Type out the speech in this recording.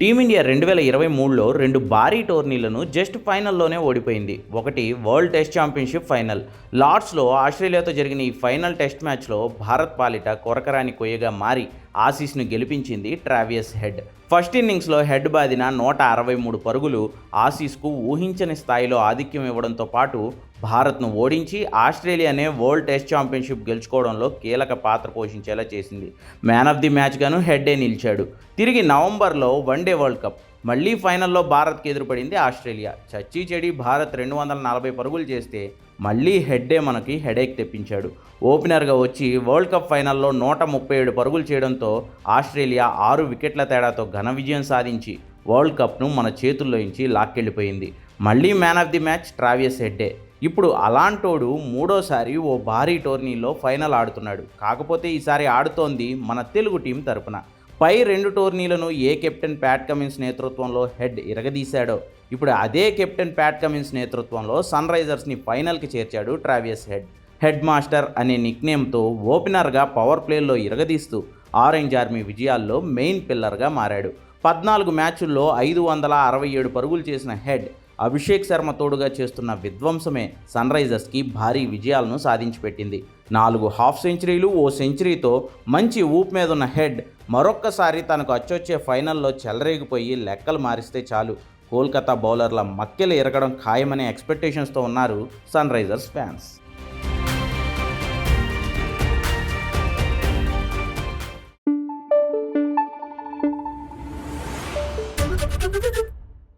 Team India రెండు వేల ఇరవై మూడులో రెండు భారీ టోర్నీలను జస్ట్ ఫైనల్లోనే ఓడిపోయింది. ఒకటి వరల్డ్ టెస్ట్ ఛాంపియన్షిప్ ఫైనల్. లార్డ్స్లో ఆస్ట్రేలియాతో జరిగిన ఈ ఫైనల్ టెస్ట్ మ్యాచ్లో భారత్ పాలిట కొరకరాని కొయ్యగా మారి ఆసీస్ను గెలిపించింది ట్రావియస్ హెడ్. ఫస్ట్ ఇన్నింగ్స్లో హెడ్ బాదిన నూట అరవై మూడు పరుగులు ఆసీస్కు ఊహించని స్థాయిలో ఆధిక్యం ఇవ్వడంతో పాటు భారత్ను ఓడించి ఆస్ట్రేలియానే వరల్డ్ టెస్ట్ ఛాంపియన్షిప్ గెలుచుకోవడంలో కీలక పాత్ర పోషించేలా చేసింది. మ్యాన్ ఆఫ్ ది మ్యాచ్గాను హెడ్డే నిలిచాడు. తిరిగి నవంబర్లో వన్డే వరల్డ్ కప్. మళ్ళీ ఫైనల్లో భారత్కి ఎదురుపడింది ఆస్ట్రేలియా. చచ్చి చెడి భారత్ రెండు వందల నలభై పరుగులు చేస్తే మళ్ళీ హెడ్డే మనకి హెడేక్ తెప్పించాడు. ఓపెనర్గా వచ్చి వరల్డ్ కప్ ఫైనల్లో నూట ముప్పై ఏడు పరుగులు చేయడంతో ఆస్ట్రేలియా ఆరు వికెట్ల తేడాతో ఘన విజయం సాధించి వరల్డ్ కప్ను మన చేతుల్లోంచి లాక్కెళ్ళిపోయింది. మళ్ళీ man of the match Travis హెడ్డే. ఇప్పుడు అలాంటోడు మూడోసారి ఓ భారీ టోర్నీలో ఫైనల్ ఆడుతున్నాడు. కాకపోతే ఈసారి ఆడుతోంది మన తెలుగు టీం తరపున. పై రెండు టోర్నీలను ఏ కెప్టెన్ ప్యాట్ కమిన్స్ నేతృత్వంలో హెడ్ ఇరగదీశాడో. ఇప్పుడు అదే కెప్టెన్ ప్యాట్ కమిన్స్ నేతృత్వంలో సన్ రైజర్స్ని ఫైనల్కి చేర్చాడు ట్రావియస్ హెడ్. హెడ్ మాస్టర్ అనే నిక్నేమ్తో ఓపెనర్గా పవర్ ప్లేల్లో ఇరగదీస్తూ ఆరెంజ్ ఆర్మీ విజయాల్లో మెయిన్ పిల్లర్గా మారాడు. పద్నాలుగు మ్యాచుల్లో ఐదు వందల అరవై ఏడు పరుగులు చేసిన హెడ్ అభిషేక్ శర్మ తోడుగా చేస్తున్న విధ్వంసమే సన్ రైజర్స్కి భారీ విజయాలను సాధించిపెట్టింది నాలుగు హాఫ్ సెంచరీలు ఓ సెంచరీతో మంచి ఊపు మీద ఉన్న హెడ్ మరొక్కసారి తనకు అచ్చొచ్చే ఫైనల్లో చెలరేగిపోయి లెక్కలు మారిస్తే చాలు కోల్కతా బౌలర్ల మక్కెలు ఎరగడం ఖాయమనే ఎక్స్పెక్టేషన్స్తో ఉన్నారు సన్ రైజర్స్ ఫ్యాన్స్